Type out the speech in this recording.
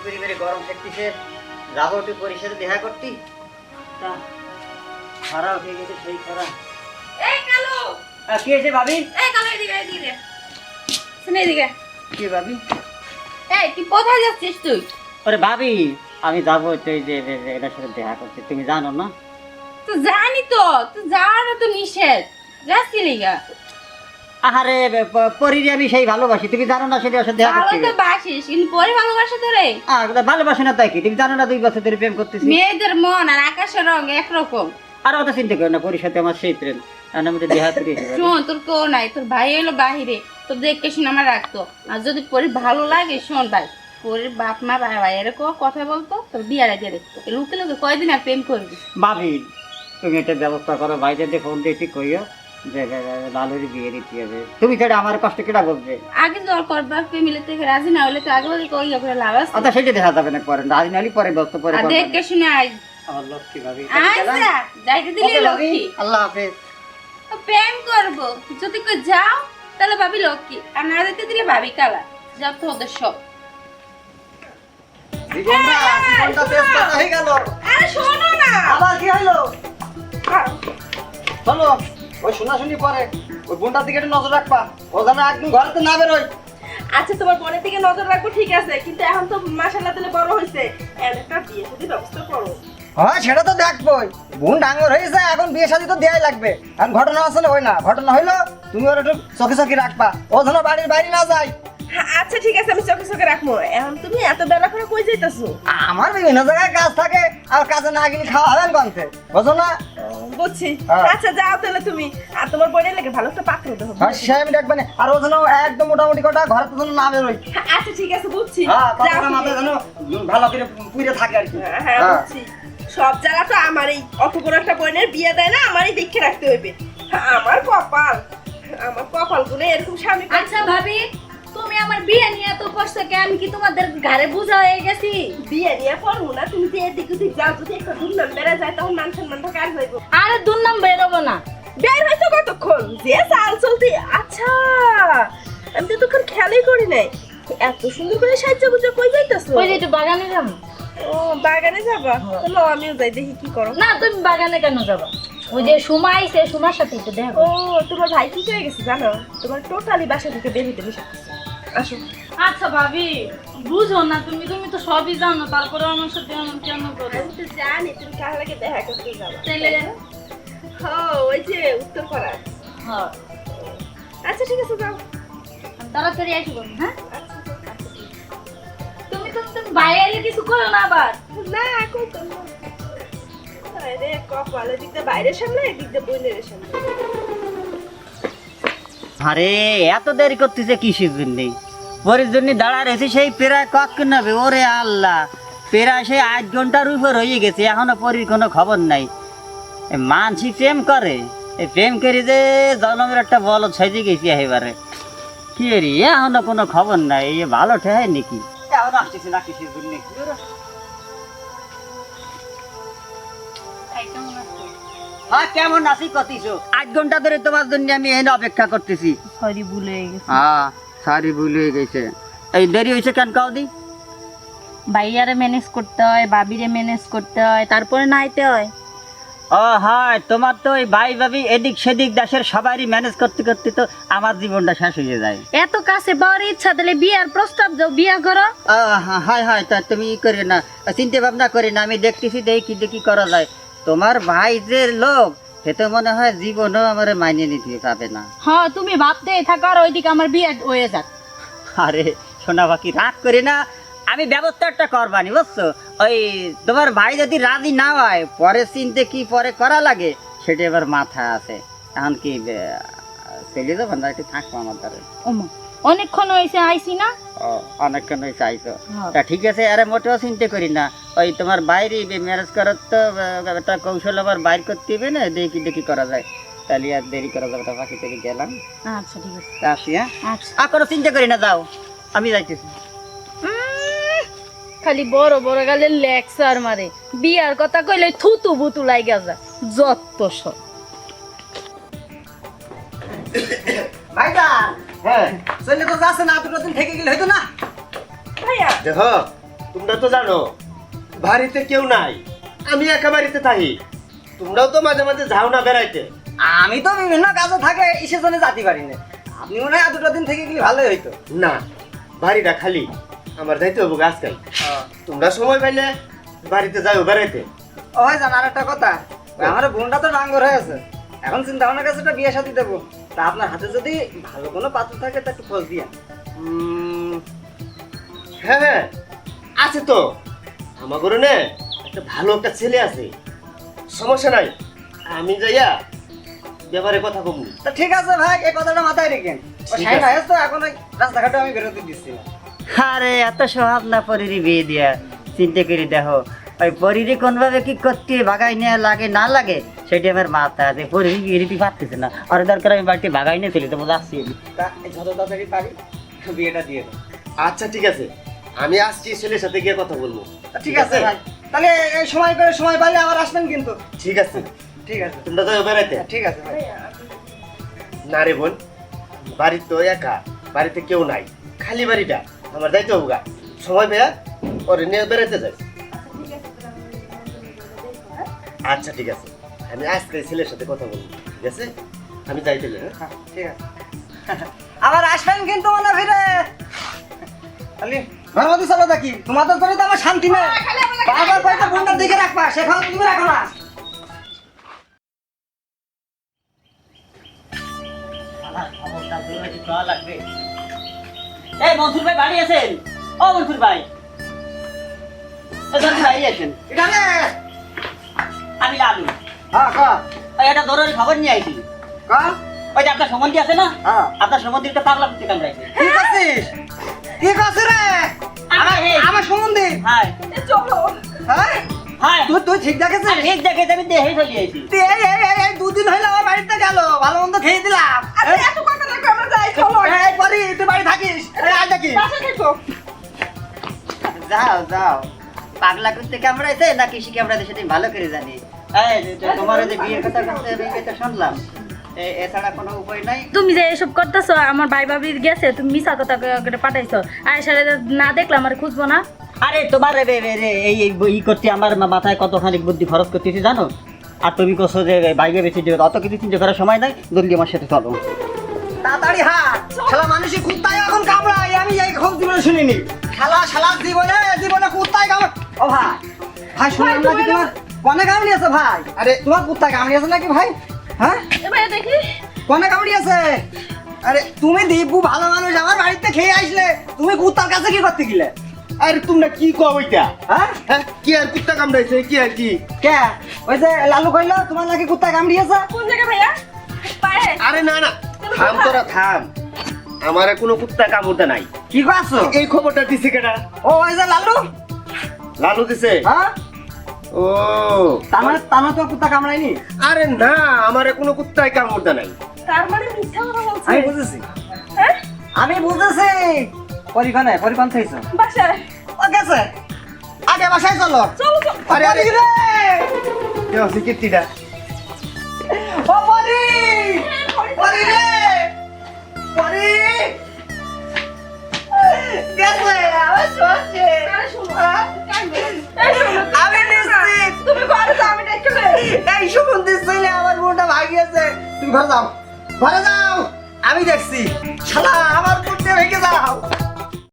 গরম থাকতেছে যাব একটু পরিষদে দেখা করতি। তা খরা উঠে গেছে সেই খরা এই কালো! আহ, কি হয়েছে ভাবি? এই কালো এদিকে এদিকে। শুনে এদিকে। কি ভাবি? এই তুই কোথায় যাচ্ছিস তুই? ভাবি আমি যাব যে এটার সাথে দেখা করতে। তুমি জানো না? তো জানি তো তুই যাওয়ারও তো নিষেধ। যাচ্ছি লিগা আহারে পরীরে আমি সেই ভালোবাসি। তুমি জানো না সেটা সাথে দেখা করতে তো বাসিস কিন্তু পরে ভালোবাসা তোরে আহ, ভালোবাসি না তাই কি? তুমি জানো না দুই বছর ধরে প্রেম করতেছি। মেয়েদের মন আর আকাশের রং একরকম। আর অত চিন্তা করো না পরীর সাথে আমার সেই প্রেম। আর আমি তো দেহা করি শোন তোর কেউ নাই তোর ভাই হলো বাহিরে। তোর দেখে শুনে আমার রাখতো আর যদি পরি ভালো লাগে শোন ভাই পরির বাপ মা ভাই ভাই এরকম কথা বলতো তোর বিয়ারে দিয়ে দেখতো। লুকে লুকে কয়দিন আর প্রেম করবি? ভাবি তুমি এটা ব্যবস্থা করো ভাইজানকে ফোন দিয়ে ঠিক কইও লালুর বিয়ে দিতে হবে। তুমি ছাড়া আমার কষ্ট কেটা বলবে আগে জল করবা ফ্যামিলি থেকে রাজি না হলে তো আগে বলে কই করে লাভ আছে। আচ্ছা সেটা দেখা যাবে না পরে রাজি নালি পরে ব্যস্ত পরে আর দেখে শুনে আই আমার লক্ষ্মী ভাবি। আচ্ছা যাইতে দিলি লক্ষ্মী। আল্লাহ হাফেজ। প্রেম করব। যদি কই যাও তাহলে ভাবি লক্ষ্মী। আর না যেতে দিলে ভাবি কালা। যাও তো ওদের সব। জীবনটা জীবনটা শেষ কথা হয়ে গেল। আরে শোনো না। আবার কি হইল? চলো। ওই শোনাশুনি পরে ওই বোনটার দিকে একটু নজর রাখবা। ও যেন একদম ঘরে তো না বেরোয়। আচ্ছা তোমার বোনের দিকে নজর রাখব ঠিক আছে। কিন্তু এখন তো মাসাল্লাহ তাহলে বড় হয়েছে একটা বিয়ে যদি ব্যবস্থা করো। হ্যাঁ সেটা তো দেখবোই। বোন ডাঙর হয়েছে এখন বিয়ে শাদী তো দেয়াই লাগবে। এখন ঘটনা আসলে হয় না। ঘটনা হইল তুমি ওর একটু চোখে চোখে রাখবা। ও যেন বাড়ির বাইরে না যায়। আচ্ছা ঠিক আছে আমি চোখে চোখে রাখব। এখন তুমি এত বেলা করে কই যাইতেছো? আমার বিভিন্ন জায়গায় কাজ থাকে আর কাজে না গেলে খাওয়া হবেন কনতে বুঝো না? বুঝছি। হ্যাঁ। আচ্ছা যাও তাহলে তুমি। আর তোমার বোনের লেগে ভালো একটা পাত্র দেবো হ্যাঁ সে আমি না। আর ও যেন একদম মোটামুটি কটা ঘরে তো না বেরোয়। আচ্ছা ঠিক আছে বুঝছি। হ্যাঁ যাও কথাটা মাথায় যেন ভালো করে পুড়ে থাকে আর কি। হ্যাঁ, হ্যাঁ বুঝছি। সব জায়গা তো আমারই। অত বড় একটা বোনের বিয়ে দেয় না আমারই দেখে রাখতে হইবে। আমার কপাল। আমার কপালগুলো এরকম স্বামী আচ্ছা ভাবি তুমি আমার বিয়ে নিয়ে তো কষ্ট কে আমি কি তোমাদের ঘরে বুঝা হয়ে গেছি? বিয়ে নিয়ে পড়ব না তুমি যে এদিক ওদিক যাও যদি একটা দুর্নাম বেড়ে যায় তখন মান সম্মানটা কার হইব? আরে দুর্নাম বেরোবো না। বের হয়েছে কতক্ষণ? যে চাল চলতি আচ্ছা। আমি তো তখন খেয়ালই করি নাই। এত সুন্দর করে সাহায্য গুজো কই যাইতেছো? ওই যে একটু বাগানে যাব? ও বাগানে যাবা? চলো আমিও যাই দেখি কি করো। না তুমি বাগানে কেন যাব? ওই যে সময় আইছে সময়ের সাথে একটু দেখা ও তোমার ভাই কি হয়ে গেছে জানো? তোমার টোটালি বাসা থেকে বের হইতে বসে আসো। আচ্ছা ভাবি বুঝো না তুমি তুমি তো সবই জানো তারপরে আমার সাথে এমন কেন করো? আমি তো জানি তুমি কার লাগে দেখা করতে যাবা। তাইলে হ্যাঁ ওই যে উত্তর পাড়া হ্যাঁ। আচ্ছা ঠিক আছে যাও। তাড়াতাড়ি আসব হ্যাঁ? আচ্ছা তুমি তো তুমি বাইরে কিছু করো না আবার? না এখন তো কপাল? বাইরের সামনে এদিক দিয়ে বইনের সামনে। আরে, এত দেরি করতেছে কিসের জন্যে? পরের জন্য দাঁড়া রয়েছে সেই প্রায় কখন নেবে, ওরে আল্লাহ। প্রায় সেই আট ঘণ্টার উপর হয়ে গেছে, এখনও পরির কোনো খবর নাই। মানসি প্রেম করে। এই প্রেম করে যে জন্মের একটা বল সাইজে গেছি এবারে কি রে, এখনও কোনো খবর নাই, এ ভালো ঠেহাই নাকি? এখন আসতেছে না কিসের হ্যাঁ কেমন আছি কতিছো? আট ঘণ্টা ধরে তোমার জন্য আমি এনে অপেক্ষা করতেছি। সরি ভুলে গেছি। হ্যাঁ সারি ভুল হয়ে গেছে। এই দেরি হয়েছে কেন কাউ দি? ভাইয়ারে ম্যানেজ করতে হয় বাবিরে ম্যানেজ করতে হয় তারপরে নাইতে হয়। ও হয় তোমার তো ওই ভাই ভাবি এদিক সেদিক দেশের সবারই ম্যানেজ করতে করতে তো আমার জীবনটা শেষ হয়ে যায়। এত কাছে পাওয়ার ইচ্ছা তাহলে বিয়ার প্রস্তাব দাও বিয়া করো। হ্যাঁ, হয় হয় তা তুমি ই করে না। চিন্তা ভাবনা করি না আমি দেখতেছি দেখি দেখি করা যায়। তোমার ভাই যে লোক সে তো মনে হয় জীবনও আমার মাইনে নিতে পাবে না। হ্যাঁ তুমি ভাবতে থাকো আর ওইদিকে আমার বিয়ে হয়ে যাক। আরে সোনা বাকি রাগ করে না। আমি ব্যবস্থা একটা করবানি বুঝছ? ওই তোমার ভাই যদি রাজি না হয় পরে চিনতে কি পরে করা লাগে সেটা এবার মাথা আছে। এখন কি চলে যাব না একটু থাকব আমার দ্বারা। অনেকক্ষণ হয়েছে আইসি না? ও অনেকক্ষণ হয়ে চাইছো হ্যাঁ। তা ঠিক আছে আরে মোটেও চিন্তা করি না। ওই তোমার বাইরে ম্যারেজ করার তো একটা কৌশল আবার বাইর করতে হবে না? দেখি দেখি করা যায়। তাহলে আর দেরি করা যাবে না বাকি থেকে গেলাম। আচ্ছা ঠিক আছে। তা আসি হ্যাঁ? আচ্ছা। আর কোনো চিন্তা করি না যাও। আমি যাইতেছি। খালি বড় বড় গালে লেকচার মারে। বিয়ার কথা কইলে থুতু বুতু লাইগা যা যত সব। ভাইজান! হ্যাঁ। চলে তো যাচ্ছে না দুটো দিন থেকে গেলে হয়তো না। ভাইয়া। দেখো তোমরা তো জানো বাড়িতে কেউ নাই। আমি একা বাড়িতে থাকি। তোমরাও তো মাঝে মাঝে যাও না বেড়াইতে। আমি তো বিভিন্ন কাজে থাকে ইসের জন্য যেতে পারি না। আপনি মনে হয় দুটো দিন থেকে গেলে ভালোই হইতো। না বাড়িটা খালি। আমার যাইতে হব আজকাল। তোমরা সময় পাইলে বাড়িতে যাও বেড়াইতে। ও হয় জান আর একটা কথা আমার বোনটা তো ডাঙ্গর হয়ে আছে। এখন চিন্তা ভাবনা কাছে একটা বিয়ে সাথে দেবো। তা আপনার হাতে যদি ভালো কোনো পাত্র থাকে তা একটু খোঁজ দিয়ে হ্যাঁ হ্যাঁ আছে তো। আমার ঘরে না একটা ভালো একটা ছেলে আছে। সমস্যা নাই আমি যাইয়া ব্যাপারে কথা কমনি তা ঠিক আছে ভাই এই কথাটা মাথায় রেখেন। ভাই তো এখন রাস্তাঘাটে আমি বেরোতে দিচ্ছি। আরে এত স্বভাব না পরিরি বিয়ে দিয়া। চিন্তা করে দেখো ওই পরিরি কোনভাবে কি করতে বাগাই নেওয়া লাগে না লাগে সেটা আমার মাথা আছে দিতে পারতেছে না। আর দরকার আমি বাড়িতে বাগাই নিয়ে চলি তো বলে আসছি আমি। যত তাড়াতাড়ি পারি বিয়েটা দিয়ে আচ্ছা ঠিক আছে। আমি আসছি ছেলের সাথে গিয়ে কথা বলব। ঠিক আছে ভাই। তাহলে এই সময় করে সময় পাইলে আবার আসবেন কিন্তু। ঠিক আছে। ঠিক আছে। তোমরা যাও বেড়াইতে। ঠিক আছে ভাই। না রে বোন বাড়ি তো একা বাড়িতে কেউ নাই। খালি বাড়িটা আমার যাইতে হব গা। সময় পেয়া পরে নিয়ে বেড়াইতে যাই। আচ্ছা ঠিক আছে। আমি আজকে ছেলের সাথে কথা বলব ঠিক আছে? আমি যাইতে হ্যাঁ? হ্যাঁ, ঠিক আছে। আবার আসবেন কিন্তু মনে ফিরে খালি চলো দেখি। তোমাদের করে তো আমার শান্তি নেই। বারবার কয়েকটা ফোনটার দিকে রাখবা সেখানে তুমি রাখো না। আমার খবরটা দূরে দিতে হওয়া লাগবে। এই মনসুর ভাই বাড়ি আছেন? ও মনসুর ভাই। এই ভাই আছেন আমি লালু। হ্যাঁ কা একটা জরুরি খবর নিয়ে আইছি। কা ওই যে আপনার সম্বন্ধী আছে না? হ্যাঁ। আপনার সম্বন্ধী একটা পাগলা করতে কামড়াইছে কি করছিস কি করছিস রে। আমার আমার সম্বন্ধে। চলো হ্যাঁ? হাই। তুই তুই ঠিক দেখেছিস? ঠিক দেখে আমি দেহে চলে আইছি। এই এই এই এই দুদিন হইল আমার বাড়িতে গেল। ভালো মন্দ খেয়ে দিলাম। আরে এত কথা না আমরা যাই চলো। এই পরি তুই বাড়ি থাকিস। এই দেখি। যাও যাও। পাগলা করতে কামড়াইছে না কৃষি কামড়াইছে সেটা আমি ভালো করে জানি। তুমি যে এসব করতেছো আমার ভাই ভাবি গেছে তুমি মিশা কথা পাঠাইছো। সাথে না দেখলে আমার খুঁজবো না। আরে তোমার এই ই করতে আমার মাথায় কতখানি বুদ্ধি খরচ করতেছি জানো? আর তুমি কোসো যে বাইরে বেশি যে অত কিছু চিন্তা করার সময় নাই জলদি আমার সাথে চলো। তাড়াতাড়ি হাট শালা মানুষই কুত্তায় এখন কামড়ায় আমি এই খোঁজ জীবনে শুনিনি। শালা শালা জীবনে জীবনে কুত্তায় কামড় ও ভাই ভাই শুনলাম নাকি তোমার কনে কামড়িয়েছে ভাই? আরে তোমার কুত্তায় কামড়িয়েছে নাকি ভাই? হ্যাঁ? এবার দেখি। কনে কামড়িয়েছে আরে তুমি দীপু ভালো মানুষ আমার বাড়িতে খেয়ে আসলে তুমি কুত্তার কাছে কি করতে গেলে? আরে তোমরা কি কও ওইটা হ্যাঁ? হ্যাঁ কি আর কুত্তা কামড়াইছে কি আর কি? কে? ওই যে লালু কইলো তোমার নাকি কুত্তা কামড়িয়েছে কোন জায়গা ভাইয়া? পায়ে। আরে না না থাম তোরা থাম। আমার কোনো কুত্তা কামড়টা নাই। কি করছ এই খবরটা দিছে কেটা ও ওই যে লালু। লালু দিছে? হ্যাঁ? ও। তার মানে তার মানে তোমার কুত্তা কামড়ায়নি? আরে না আমার কোনো কুত্তায় কামড়টা নাই। তার মানে মিথ্যা কথা বলছে? আমি বুঝেছি। হ্যাঁ? আমি বুঝেছি। পরিখানে পরিখান থেকেছ বাসায়। ও গেছে। আগে বাসায় চলো। চলো চলো। আরে, আরে। রে! কে আছে কীর্তিটা ও পরি পরি রে! পরি এই সুগন্ধি ছেলে আমার মনটা ভাগিয়েছে তুমি ঘরে যাও। ঘরে যাও। আমি দেখছি। শালা, আমার মনটা ভেঙে যাও